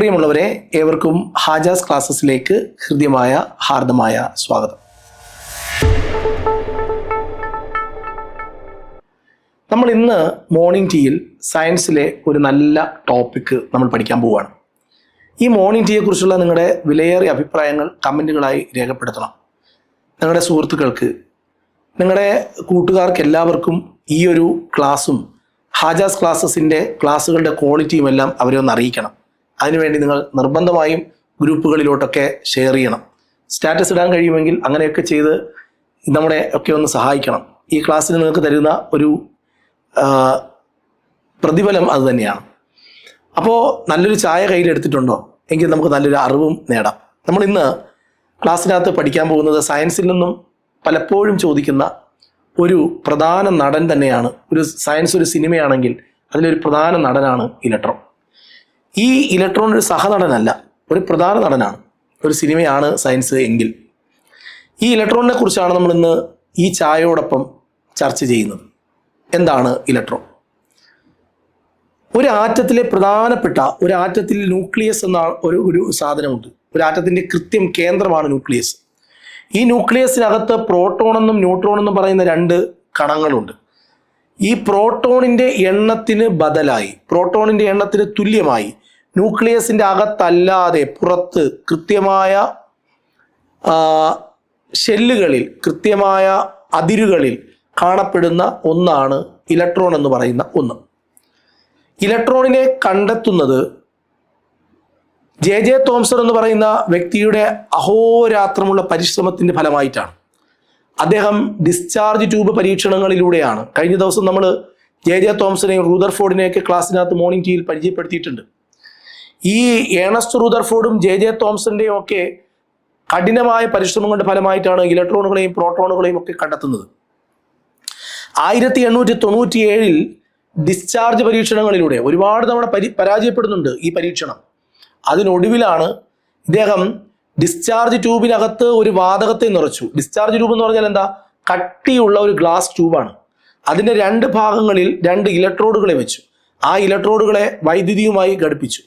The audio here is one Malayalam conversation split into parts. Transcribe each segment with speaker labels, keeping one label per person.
Speaker 1: പ്രിയമുള്ളവരെ ഏവർക്കും ഹാജാസ് ക്ലാസ്സസിലേക്ക് ഹൃദ്യമായ ഹാർദമായ സ്വാഗതം. നമ്മൾ ഇന്ന് മോർണിംഗ് ടീയിൽ സയൻസിലെ ഒരു നല്ല ടോപ്പിക്ക് നമ്മൾ പഠിക്കാൻ പോവുകയാണ്. ഈ മോർണിംഗ് ടീയെ കുറിച്ചുള്ള നിങ്ങളുടെ വിലയേറിയ അഭിപ്രായങ്ങൾ കമന്റുകളായി രേഖപ്പെടുത്തണം. നിങ്ങളുടെ സുഹൃത്തുക്കൾക്ക് നിങ്ങളുടെ കൂട്ടുകാർക്ക് എല്ലാവർക്കും ഈ ഒരു ക്ലാസ്സും ഹാജാസ് ക്ലാസ്സസിന്റെ ക്ലാസ്സുകളുടെ ക്വാളിറ്റിയും എല്ലാം അവരെ ഒന്ന് അറിയിക്കണം. അതിനുവേണ്ടി നിങ്ങൾ നിർബന്ധമായും ഗ്രൂപ്പുകളിലോട്ടൊക്കെ ഷെയർ ചെയ്യണം. സ്റ്റാറ്റസ് ഇടാൻ കഴിയുമെങ്കിൽ അങ്ങനെയൊക്കെ ചെയ്ത് നമ്മളെ ഒക്കെ ഒന്ന് സഹായിക്കണം. ഈ ക്ലാസ്സിന് നിങ്ങൾക്ക് തരുന്ന ഒരു പ്രതിഫലം അത് തന്നെയാണ്. അപ്പോൾ നല്ലൊരു ചായ കയ്യിലെടുത്തിട്ടുണ്ടോ? എങ്കിൽ നമുക്ക് നല്ലൊരു അറിവും നേടാം. നമ്മൾ ഇന്ന് ക്ലാസ്സിനകത്ത് പഠിക്കാൻ പോകുന്നത് സയൻസിൽ നിന്നും പലപ്പോഴും ചോദിക്കുന്ന ഒരു പ്രധാന നടൻ തന്നെയാണ്. ഒരു സയൻസ് ഒരു സിനിമയാണെങ്കിൽ അതിലൊരു പ്രധാന നടനാണ് ഇലക്ട്രോൺ ഈ ഇലക്ട്രോൺ ഒരു സഹനടനല്ല ഒരു പ്രധാന നടനാണ് ഒരു സിനിമയാണ് സയൻസ് എങ്കിൽ. ഈ ഇലക്ട്രോണിനെ കുറിച്ചാണ് നമ്മൾ ഇന്ന് ഈ ചായയോടൊപ്പം ചർച്ച ചെയ്യുന്നത്. എന്താണ് ഇലക്ട്രോൺ? ഒരു ആറ്റത്തിലെ പ്രധാനപ്പെട്ട ഒരു ആറ്റത്തിൽ ന്യൂക്ലിയസ് എന്ന ഒരു ഒരു സാധനമുണ്ട്. ഒരു ആറ്റത്തിന്റെ കൃത്യം കേന്ദ്രമാണ് ന്യൂക്ലിയസ്. ഈ ന്യൂക്ലിയസിനകത്ത് പ്രോട്ടോൺ എന്നും ന്യൂട്രോൺ എന്നും പറയുന്ന രണ്ട് കണങ്ങളുണ്ട്. ഈ പ്രോട്ടോണിന്റെ എണ്ണത്തിന് ബദലായി പ്രോട്ടോണിന്റെ എണ്ണത്തിന് തുല്യമായി ന്യൂക്ലിയസിന്റെ അകത്തല്ലാതെ പുറത്ത് കൃത്യമായ ഷെല്ലുകളിൽ കൃത്യമായ അതിരുകളിൽ കാണപ്പെടുന്ന ഒന്നാണ് ഇലക്ട്രോൺ എന്ന് പറയുന്ന ഒന്ന്. ഇലക്ട്രോണിനെ കണ്ടെത്തുന്നത് ജെ ജെ തോംസൺ എന്ന് പറയുന്ന വ്യക്തിയുടെ അഹോരാത്രമുള്ള പരിശ്രമത്തിന്റെ ഫലമായിട്ടാണ്. അദ്ദേഹം ഡിസ്ചാർജ് ട്യൂബ് പരീക്ഷണങ്ങളിലൂടെയാണ്. കഴിഞ്ഞ ദിവസം നമ്മൾ ജെ ജെ തോംസനെയും റൂദർഫോർഡിനെയൊക്കെ ക്ലാസ്സിനകത്ത് മോർണിംഗ് ടീയിൽ പരിചയപ്പെടുത്തിയിട്ടുണ്ട്. ഈ ഏണസ്റ്റ് റൂദർഫോർഡും ജെ ജെ തോംസന്റെയും ഒക്കെ കഠിനമായ പരിശ്രമം കൊണ്ട് ഫലമായിട്ടാണ് ഇലക്ട്രോണുകളെയും പ്രോട്ടോണുകളെയും ഒക്കെ കണ്ടെത്തുന്നത്. ആയിരത്തി എണ്ണൂറ്റി തൊണ്ണൂറ്റി ഏഴിൽ ഡിസ്ചാർജ് പരീക്ഷണങ്ങളിലൂടെ ഒരുപാട് തവണ പരി പരാജയപ്പെടുന്നുണ്ട് ഈ പരീക്ഷണം. അതിനൊടുവിലാണ് ഇദ്ദേഹം ഡിസ്ചാർജ് ട്യൂബിനകത്ത് ഒരു വാതകത്തെ നിറച്ചു. ഡിസ്ചാർജ് ട്യൂബ് എന്ന് പറഞ്ഞാൽ എന്താ? കട്ടിയുള്ള ഒരു ഗ്ലാസ് ട്യൂബാണ് അതിന്റെ രണ്ട് ഭാഗങ്ങളിൽ രണ്ട് ഇലക്ട്രോഡുകളെ വെച്ചു. ആ ഇലക്ട്രോഡുകളെ വൈദ്യുതിയുമായി ഘടിപ്പിച്ചു.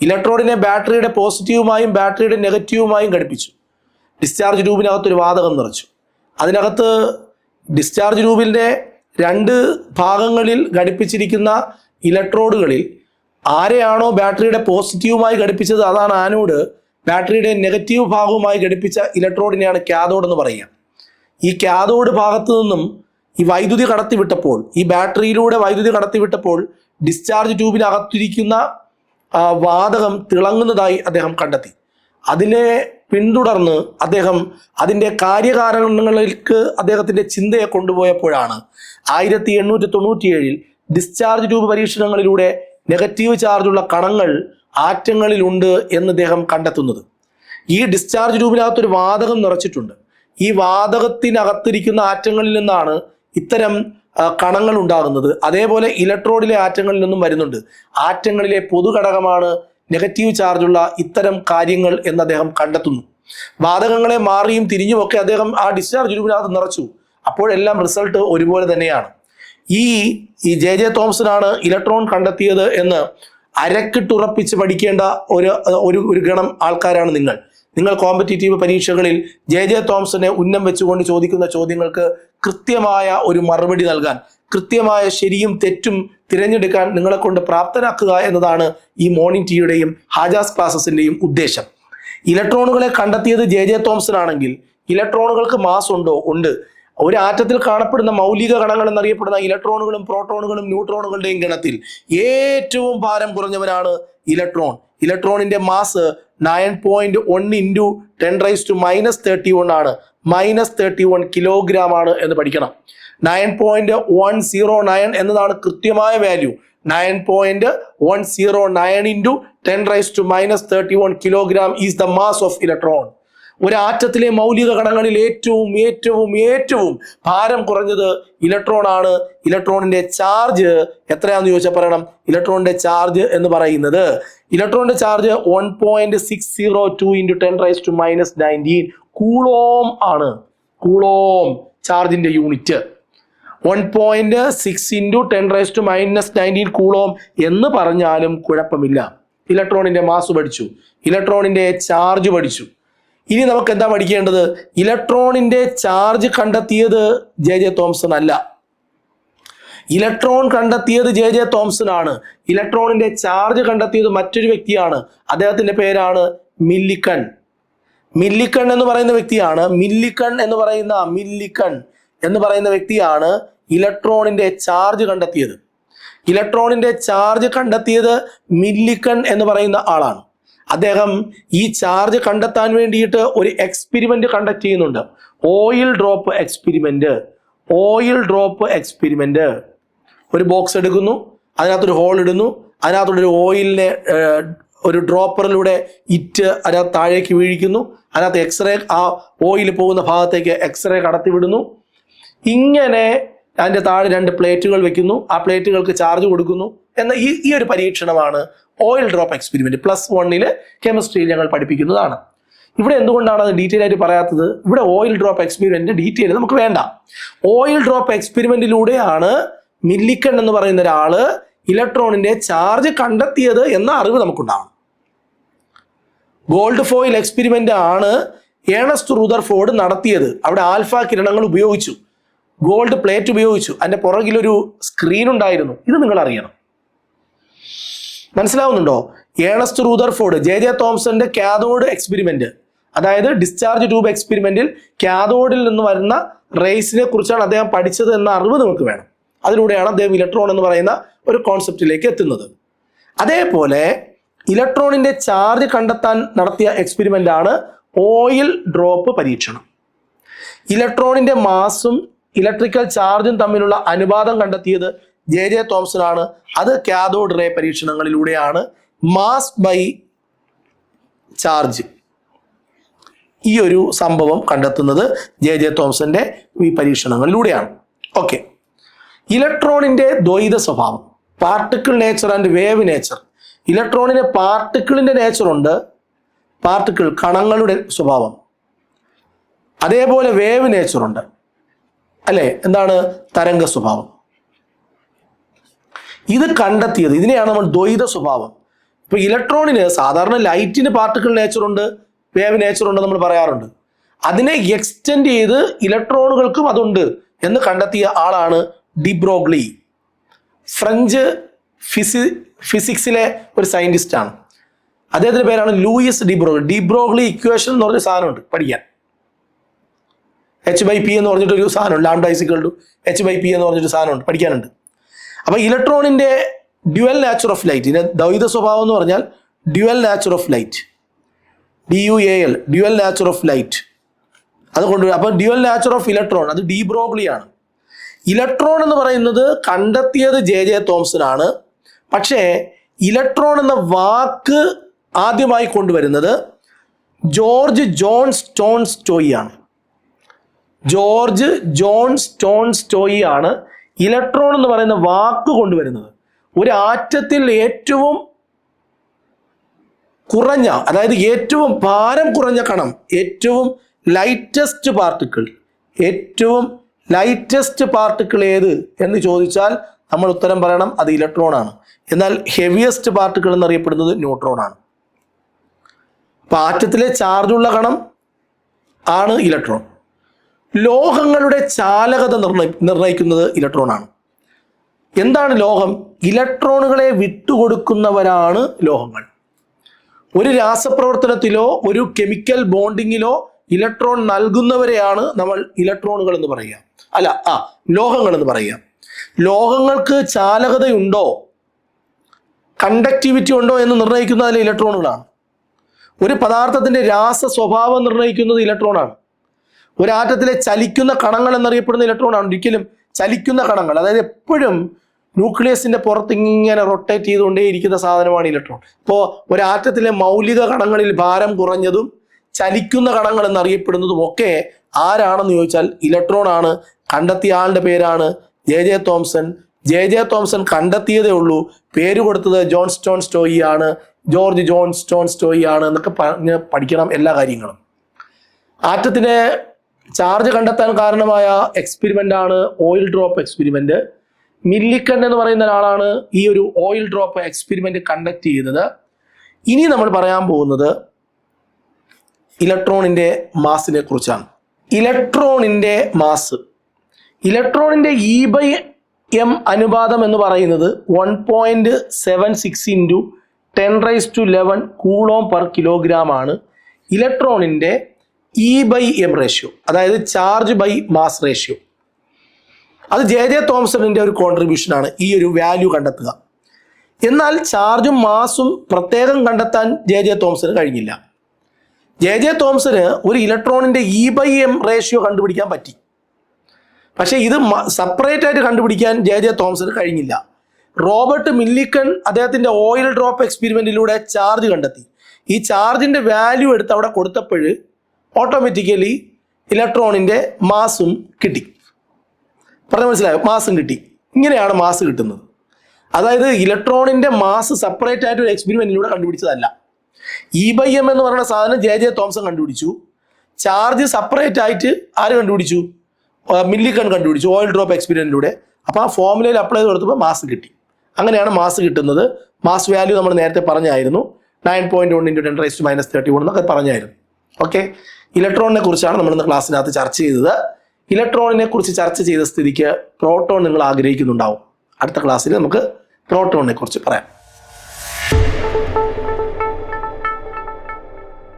Speaker 1: ഇലക്ട്രോഡിനെ ബാറ്ററിയുടെ പോസിറ്റീവുമായും ബാറ്ററിയുടെ നെഗറ്റീവുമായും ഘടിപ്പിച്ചു. ഡിസ്ചാർജ് ട്യൂബിനകത്ത് ഒരു വാതകം നിറച്ചു. അതിനകത്ത് ഡിസ്ചാർജ് ട്യൂബിന്റെ രണ്ട് ഭാഗങ്ങളിൽ ഘടിപ്പിച്ചിരിക്കുന്ന ഇലക്ട്രോഡുകളിൽ ആരെയാണോ ബാറ്ററിയുടെ പോസിറ്റീവുമായി ഘടിപ്പിച്ചത് അതാണ് ആനോഡ്. ബാറ്ററിയുടെ നെഗറ്റീവ് ഭാഗവുമായി ഘടിപ്പിച്ച ഇലക്ട്രോഡിനെയാണ് കാഥോഡ് എന്ന് പറയുക. ഈ കാഥോഡ് ഭാഗത്തു നിന്നും ഈ വൈദ്യുതി കടത്തിവിട്ടപ്പോൾ ഈ ബാറ്ററിയിലൂടെ വൈദ്യുതി കടത്തിവിട്ടപ്പോൾ ഡിസ്ചാർജ് ട്യൂബിനകത്തിരിക്കുന്ന വാതകം തിളങ്ങുന്നതായി അദ്ദേഹം കണ്ടെത്തി. അതിനെ പിന്തുടർന്ന് അദ്ദേഹം അതിന്റെ കാര്യകാരണങ്ങളിലേക്ക് അദ്ദേഹത്തിന്റെ ചിന്തയെ കൊണ്ടുപോയപ്പോഴാണ് ആയിരത്തി എണ്ണൂറ്റി തൊണ്ണൂറ്റിയേഴിൽ ഡിസ്ചാർജ് ട്യൂബ് പരീക്ഷണങ്ങളിലൂടെ നെഗറ്റീവ് ചാർജുള്ള കണങ്ങൾ ആറ്റങ്ങളിലുണ്ട് എന്ന് അദ്ദേഹം കണ്ടെത്തുന്നത്. ഈ ഡിസ്ചാർജ് ട്യൂബിനകത്തൊരു വാതകം നിറച്ചിട്ടുണ്ട്. ഈ വാതകത്തിനകത്തിരിക്കുന്ന ആറ്റങ്ങളിൽ നിന്നാണ് ഇത്തരം കണങ്ങൾ ഉണ്ടാകുന്നത്. അതേപോലെ ഇലക്ട്രോഡിലെ ആറ്റങ്ങളിൽ നിന്നും വരുന്നുണ്ട്. ആറ്റങ്ങളിലെ പൊതുഘടകമാണ് നെഗറ്റീവ് ചാർജുള്ള ഇത്തരം കാര്യങ്ങൾ എന്ന് അദ്ദേഹം കണ്ടെത്തുന്നു. വാതകങ്ങളെ മാറിയും തിരിഞ്ഞുമൊക്കെ അദ്ദേഹം ആ ഡിസ്ചാർജ് രൂപിനകത്ത് നിറച്ചു. അപ്പോഴെല്ലാം റിസൾട്ട് ഒരുപോലെ തന്നെയാണ്. ഈ ഈ ജെ ജെ തോംസനാണ് ഇലക്ട്രോൺ കണ്ടെത്തിയത് എന്ന് അരക്കിട്ടുറപ്പിച്ച് പഠിക്കേണ്ട ഒരു ഒരു ഒരു ഗണം ആൾക്കാരാണ് നിങ്ങൾ. നിങ്ങൾ കോമ്പറ്റീറ്റീവ് പരീക്ഷകളിൽ ജെ ജെ തോംസനെ ഉന്നം വെച്ചുകൊണ്ട് ചോദിക്കുന്ന ചോദ്യങ്ങൾക്ക് കൃത്യമായ ഒരു മറുപടി നൽകാൻ കൃത്യമായ ശരിയും തെറ്റും തിരഞ്ഞെടുക്കാൻ നിങ്ങളെ കൊണ്ട് പ്രാപ്തരാക്കുക എന്നതാണ് ഈ മോർണിംഗ് ടീയുടെയും ഹാജാസ് ക്ലാസസിന്റെയും ഉദ്ദേശം. ഇലക്ട്രോണുകളെ കണ്ടെത്തിയത് ജെ ജെ തോംസൺ ആണെങ്കിൽ ഇലക്ട്രോണുകൾക്ക് മാസ് ഉണ്ടോ? ഉണ്ട്. ഒരു ആറ്റത്തിൽ കാണപ്പെടുന്ന മൗലിക കണങ്ങൾ എന്നറിയപ്പെടുന്ന ഇലക്ട്രോണുകളും പ്രോട്ടോണുകളും ന്യൂട്രോണുകളുടെയും ഗണത്തിൽ ഏറ്റവും ഭാരം കുറഞ്ഞവനാണ് ഇലക്ട്രോൺ. ഇലക്ട്രോണിന്റെ mass nine point one into ten rise to minus thirty one ആണ്. മൈനസ് തേർട്ടി വൺ കിലോഗ്രാം ആണ് എന്ന് പഠിക്കണം. Nine point one zero nine എന്നതാണ് കൃത്യമായ value nine point one zero nine into ten rise to minus thirty one kilogram is the mass of electron ഒരു ആറ്റത്തിലെ മൗലിക ഘടകങ്ങളിൽ ഏറ്റവും ഏറ്റവും ഏറ്റവും ഭാരം കുറഞ്ഞത് ഇലക്ട്രോൺ ആണ്. ഇലക്ട്രോണിന്റെ ചാർജ് എത്രയാണെന്ന് ചോദിച്ചാൽ പറയണം? ഇലക്ട്രോണിന്റെ ചാർജ് എന്ന് പറയുന്നത്. ഇലക്ട്രോണിന്റെ charge one point six zero two into ten rise to minus nineteen coulomb ആണ്. കൂളോം ചാർജിന്റെ unit one point six into ten rise to minus nineteen coulomb എന്ന് പറഞ്ഞാലും കുഴപ്പമില്ല. ഇലക്ട്രോണിന്റെ മാസ് പഠിച്ചു. ഇലക്ട്രോണിന്റെ ചാർജ് പഠിച്ചു. ഇനി നമുക്ക് എന്താ പഠിക്കേണ്ടത്? ഇലക്ട്രോണിന്റെ ചാർജ് കണ്ടെത്തിയത് ജെ ജെ തോംസൺ അല്ല. ഇലക്ട്രോൺ കണ്ടെത്തിയത് ജെ ജെ തോംസൺ ആണ്. ഇലക്ട്രോണിന്റെ ചാർജ് കണ്ടെത്തിയത് മറ്റൊരു വ്യക്തിയാണ്. അദ്ദേഹത്തിന്റെ പേരാണ് മില്ലിക്കൺ. മില്ലിക്കൺ എന്ന് പറയുന്ന വ്യക്തിയാണ്. മില്ലിക്കൺ എന്ന് പറയുന്ന മില്ലിക്കൺ എന്ന് പറയുന്ന വ്യക്തിയാണ് ഇലക്ട്രോണിന്റെ ചാർജ് കണ്ടെത്തിയത്. ഇലക്ട്രോണിന്റെ ചാർജ് കണ്ടെത്തിയത് മില്ലിക്കൺ എന്ന് പറയുന്ന ആളാണ്. അദ്ദേഹം ഈ ചാർജ് കണ്ടെത്താൻ വേണ്ടിയിട്ട് ഒരു എക്സ്പെരിമെന്റ് കണ്ടക്ട് ചെയ്യുന്നുണ്ട്. Oil drop experiment oil drop experiment ഒരു ബോക്സ് എടുക്കുന്നു അതിനകത്തൊരു ഹോൾ ഇടുന്നു അതിനകത്തൊരു ഓയിലിനെ ഒരു ഡ്രോപ്പറിലൂടെ ഇറ്റ് അതിനകത്ത് താഴേക്ക് വീഴിക്കുന്നു അതിനകത്ത് എക്സ്റേ ആ ഓയിൽ പോകുന്ന ഭാഗത്തേക്ക് എക്സ്റേ കടത്തിവിടുന്നു. ഇങ്ങനെ അതിന്റെ താഴെ രണ്ട് പ്ലേറ്റുകൾ വെക്കുന്നു. ആ പ്ലേറ്റുകൾക്ക് ചാർജ് കൊടുക്കുന്നു. എന്ന ഈ ഈ ഒരു പരീക്ഷണമാണ് ഓയിൽ ഡ്രോപ്പ് എക്സ്പെരിമെന്റ് പ്ലസ് വണ്ണിൽ കെമിസ്ട്രിയിൽ ഞങ്ങൾ പഠിപ്പിക്കുന്നതാണ്. ഇവിടെ എന്തുകൊണ്ടാണ് അത് ഡീറ്റെയിൽ ആയിട്ട് പറയാത്തത്? ഇവിടെ ഓയിൽ ഡ്രോപ്പ് എക്സ്പെരിമെന്റ് ഡീറ്റെയിൽ നമുക്ക് വേണ്ട. ഓയിൽ ഡ്രോപ്പ് എക്സ്പെരിമെന്റിലൂടെയാണ് മില്ലിക്കൺ എന്ന് പറയുന്ന ഒരാൾ ഇലക്ട്രോണിന്റെ ചാർജ് കണ്ടെത്തിയത് എന്ന അറിവ് നമുക്കുണ്ടാവണം. ഗോൾഡ് ഫോയിൽ എക്സ്പെരിമെന്റ് ആണ് ഏണസ്റ്റ് റൂദർഫോർഡ് നടത്തിയത്. അവിടെ ആൽഫ കിരണങ്ങൾ ഉപയോഗിച്ചു. ഗോൾഡ് പ്ലേറ്റ് ഉപയോഗിച്ചു. അതിന്റെ പുറകിലൊരു സ്ക്രീൻ ഉണ്ടായിരുന്നു. ഇത് നിങ്ങൾ അറിയണം. മനസ്സിലാവുന്നുണ്ടോ? ഏണസ്റ്റ് റൂദർഫോർഡ് ജെ ജെ തോംസന്റെ കാഥോഡ് എക്സ്പെരിമെന്റ് അതായത് ഡിസ്ചാർജ് ട്യൂബ് എക്സ്പെരിമെന്റിൽ കാഥോഡിൽ നിന്ന് വരുന്ന റേസിനെ കുറിച്ചാണ് അദ്ദേഹം പഠിച്ചത് എന്ന അറിവ് നിങ്ങൾക്ക് വേണം. അതിലൂടെയാണ് അദ്ദേഹം ഇലക്ട്രോൺ എന്ന് പറയുന്ന ഒരു കോൺസെപ്റ്റിലേക്ക് എത്തുന്നത്. അതേപോലെ ഇലക്ട്രോണിന്റെ ചാർജ് കണ്ടെത്താൻ നടത്തിയ എക്സ്പെരിമെന്റ് ആണ് ഓയിൽ ഡ്രോപ്പ് പരീക്ഷണം. ഇലക്ട്രോണിന്റെ മാസും ഇലക്ട്രിക്കൽ ചാർജും തമ്മിലുള്ള അനുപാതം കണ്ടെത്തിയത് ജെ ജെ തോംസൺ ആണ്. അത് കാഥോഡ് റേ പരീക്ഷണങ്ങളിലൂടെയാണ് മാസ് ബൈ ചാർജ് ഈ ഒരു സംഭവം കണ്ടെത്തുന്നത് ജെ ജെ തോംസന്റെ ഈ പരീക്ഷണങ്ങളിലൂടെയാണ്. ഓക്കെ ഇലക്ട്രോണിന്റെ ദ്വൈത സ്വഭാവം particle nature and wave nature ഇലക്ട്രോണിന് പാർട്ടിക്കിളിന്റെ നേച്ചർ ഉണ്ട് പാർട്ടിക്കിൾ കണങ്ങളുടെ സ്വഭാവം. അതേപോലെ വേവ് നേച്ചർ ഉണ്ട്. അല്ലേ? എന്താണ്? തരംഗ സ്വഭാവം. ഇത് കണ്ടെത്തിയത് ഇതിനെയാണ് നമ്മൾ ദ്വൈത സ്വഭാവം. ഇപ്പൊ ഇലക്ട്രോണിന് സാധാരണ ലൈറ്റിന് പാർട്ടിക്കിൾ നേച്ചർ ഉണ്ട് വേവ് നേച്ചർ ഉണ്ട് നമ്മൾ പറയാറുണ്ട്. അതിനെ എക്സ്റ്റെൻഡ് ചെയ്ത് ഇലക്ട്രോണുകൾക്കും അതുണ്ട് എന്ന് കണ്ടെത്തിയ ആളാണ് ഡിബ്രോഗ്ലി ഫ്രഞ്ച് ഫിസി ഫിസിക്സിലെ ഒരു സയന്റിസ്റ്റ് ആണ്. അദ്ദേഹത്തിന്റെ പേരാണ് ലൂയിസ് ഡിബ്രോഗ്ലി ഡിബ്രോഗ്ലി ഇക്വേഷൻ എന്ന് പറഞ്ഞ സാധനമുണ്ട് പഠിക്കാൻ. എച്ച് ബൈ പി എന്ന് പറഞ്ഞിട്ടൊരു സാധനമുണ്ട്. Lambda is equal to H by P എന്ന് പറഞ്ഞിട്ട് സാധനമുണ്ട് പഠിക്കാനുണ്ട്. അപ്പോൾ ഇലക്ട്രോണിന്റെ ഡ്യുവൽ നാച്ചർ ഓഫ് ലൈറ്റ് ഇതിന്റെ ദ്വൈത സ്വഭാവം എന്ന് പറഞ്ഞാൽ dual nature of light. D U A L dual nature of light. അത് കൊണ്ടുവരും അപ്പോൾ ഡ്യുവൽ നാച്ചർ ഓഫ് ഇലക്ട്രോൺ അത് ഡി ബ്രോഗ്ലി ആണ് ഇലക്ട്രോൺ എന്ന് പറയുന്നത് കണ്ടെത്തിയത് ജെ ജെ തോംസൺ ആണ് പക്ഷേ ഇലക്ട്രോൺ എന്ന വാക്ക് ആദ്യമായി കൊണ്ടുവരുന്നത് ജോർജ് ജോൺ സ്റ്റോൺ സ്റ്റോയി ആണ് ജോർജ് ജോൺ സ്റ്റോൺ സ്റ്റോയി ആണ്. ഇലക്ട്രോൺ എന്ന് പറയുന്ന വാക്ക് കൊണ്ടുവരുന്നത്. ഒരു ആറ്റത്തിൽ ഏറ്റവും കുറഞ്ഞ അതായത് ഏറ്റവും ഭാരം കുറഞ്ഞ കണം ഏറ്റവും ലൈറ്റസ്റ്റ് പാർട്ടിക്കിൾ ഏറ്റവും ലൈറ്റസ്റ്റ് പാർട്ടിക്കിൾ ഏത് എന്ന് ചോദിച്ചാൽ നമ്മൾ ഉത്തരം പറയണം അത് ഇലക്ട്രോൺ ആണ്. എന്നാൽ ഹെവിയസ്റ്റ് പാർട്ടിക്കിൾ എന്നറിയപ്പെടുന്നത് ന്യൂട്രോൺ ആണ്. പാറ്റത്തിലെ ആറ്റത്തിലെ ചാർജുള്ള കണം ആണ് ഇലക്ട്രോൺ ലോഹങ്ങളുടെ ചാലകത നിർണയി നിർണയിക്കുന്നത് ഇലക്ട്രോൺ ആണ്. എന്താണ് ലോഹം? ഇലക്ട്രോണുകളെ വിട്ടുകൊടുക്കുന്നവരാണ് ലോഹങ്ങൾ. ഒരു രാസപ്രവർത്തനത്തിലോ ഒരു കെമിക്കൽ ബോണ്ടിങ്ങിലോ ഇലക്ട്രോൺ നൽകുന്നവരെയാണ് നമ്മൾ ഇലക്ട്രോണുകൾ എന്ന് പറയുക. അല്ല ആ ലോഹങ്ങൾ എന്ന് പറയുക. ലോഹങ്ങൾക്ക് ചാലകതയുണ്ടോ? കണ്ടക്ടിവിറ്റി ഉണ്ടോ എന്ന് നിർണയിക്കുന്നത് അതിലെ ഇലക്ട്രോണുകളാണ് ഒരു പദാർത്ഥത്തിന്റെ രാസ സ്വഭാവം നിർണയിക്കുന്നത് ഇലക്ട്രോണാണ് ഒരു ആറ്റത്തിലെ ചലിക്കുന്ന കണങ്ങൾ എന്നറിയപ്പെടുന്ന ഇലക്ട്രോൺ ആണ്. ഒരിക്കലും ചലിക്കുന്ന കണങ്ങൾ. അതായത് എപ്പോഴും ന്യൂക്ലിയസിന്റെ പുറത്ത് ഇങ്ങനെ റൊട്ടേറ്റ് ചെയ്തുകൊണ്ടേ ഇരിക്കുന്ന സാധനമാണ് ഇലക്ട്രോൺ ഇപ്പോൾ ഒരു ആറ്റത്തിലെ മൗലിക കണങ്ങളിൽ ഭാരം കുറഞ്ഞതും ചലിക്കുന്ന കണങ്ങൾ എന്നറിയപ്പെടുന്നതും ഒക്കെ ആരാണെന്ന് ചോദിച്ചാൽ ഇലക്ട്രോൺ ആണ്. കണ്ടെത്തിയ ആളുടെ പേരാണ് J J Thomson. J J Thomson കണ്ടെത്തിയതേ ഉള്ളൂ. പേര് കൊടുത്തത് ജോൺ സ്റ്റോൺ സ്റ്റോയി ആണ് ജോർജ് ജോൺ സ്റ്റോൺ സ്റ്റോയി ആണ് എന്നൊക്കെ പറഞ്ഞ് പഠിക്കണം എല്ലാ കാര്യങ്ങളും. ആറ്റത്തിന് ചാർജ് കണ്ടെത്താൻ കാരണമായ എക്സ്പെരിമെന്റ് ആണ് ഓയിൽ ഡ്രോപ്പ് എക്സ്പെരിമെന്റ് മില്ലിക്കൺ എന്ന് പറയുന്ന ഒരാളാണ് ഈ ഒരു ഓയിൽ ഡ്രോപ്പ് എക്സ്പെരിമെന്റ് കണ്ടക്ട് ചെയ്തത് ഇനി നമ്മൾ പറയാൻ പോകുന്നത് ഇലക്ട്രോണിന്റെ മാസിനെ കുറിച്ചാണ്. ഇലക്ട്രോണിന്റെ മാസ്. ഇലക്ട്രോണിന്റെ ഇ ബൈ എം അനുപാതം എന്ന് പറയുന്നത് one point seven six into ten raise to eleven coulomb per kilogram ആണ്. ഇലക്ട്രോണിന്റെ ഇ ബൈ എം റേഷ്യോ അതായത് ചാർജ് ബൈ മാസ് റേഷ്യോ അത് ജെ ജെ തോംസണിന്റെ ഒരു കോൺട്രിബ്യൂഷൻ ആണ് ഈ ഒരു വാല്യൂ കണ്ടെത്തുക. എന്നാൽ ചാർജും മാസും പ്രത്യേകം കണ്ടെത്താൻ ജെ ജെ തോംസന് കഴിഞ്ഞില്ല. ജെ ജെ തോംസന് ഒരു ഇലക്ട്രോണിന്റെ ഇ ബൈ എം റേഷ്യോ കണ്ടുപിടിക്കാൻ പറ്റി. പക്ഷേ ഇത് സെപ്പറേറ്റ് ആയിട്ട് കണ്ടുപിടിക്കാൻ ജെ ജെ തോംസന് കഴിഞ്ഞില്ല. റോബർട്ട് മില്ലിക്കൺ അദ്ദേഹത്തിന്റെ ഓയിൽ ഡ്രോപ്പ് എക്സ്പെരിമെന്റിലൂടെ ചാർജ് കണ്ടെത്തി. ഈ ചാർജിന്റെ വാല്യൂ എടുത്ത് അവിടെ കൊടുത്തപ്പോൾ ഓട്ടോമാറ്റിക്കലി ഇലക്ട്രോണിന്റെ മാസും കിട്ടി. പറഞ്ഞ മനസ്സിലായോ? മാസും കിട്ടി. ഇങ്ങനെയാണ് മാസ് കിട്ടുന്നത്. അതായത് ഇലക്ട്രോണിന്റെ മാസ് സെപ്പറേറ്റ് ആയിട്ട് ഒരു എക്സ്പെരിമെന്റിലൂടെ കണ്ടുപിടിച്ചതല്ല. ഇ ബൈ എം എന്ന് പറയുന്ന സാധനം ജെ ജെ തോംസൺ കണ്ടുപിടിച്ചു. ചാർജ് സെപ്പറേറ്റ് ആയിട്ട് ആര് കണ്ടുപിടിച്ചു? മില്ലിക്കൺ കണ്ടുപിടിച്ചു ഓയിൽ ഡ്രോപ്പ് എക്സ്പെരിമെന്റിലൂടെ അപ്പോൾ ആ ഫോമുലയിൽ അപ്ലൈ ചെയ്ത് കൊടുത്തപ്പോൾ മാസ് കിട്ടി. അങ്ങനെയാണ് മാസ് കിട്ടുന്നത്. മാസ് വാല്യൂ നമ്മൾ നേരത്തെ പറഞ്ഞായിരുന്നു. Nine point one into ten raise to minus thirty one എന്നൊക്കെ പറഞ്ഞായിരുന്നു. ഓക്കെ ഇലക്ട്രോണിനെ കുറിച്ചാണ് നമ്മൾ ഇന്ന് ക്ലാസ്സിനകത്ത് ചർച്ച ചെയ്തത്. ഇലക്ട്രോണിനെ കുറിച്ച് ചർച്ച ചെയ്ത സ്ഥിതിക്ക് പ്രോട്ടോൺ നിങ്ങൾ ആഗ്രഹിക്കുന്നുണ്ടാവും. അടുത്ത ക്ലാസ്സിൽ നമുക്ക് പ്രോട്ടോണിനെ കുറിച്ച് പറയാം.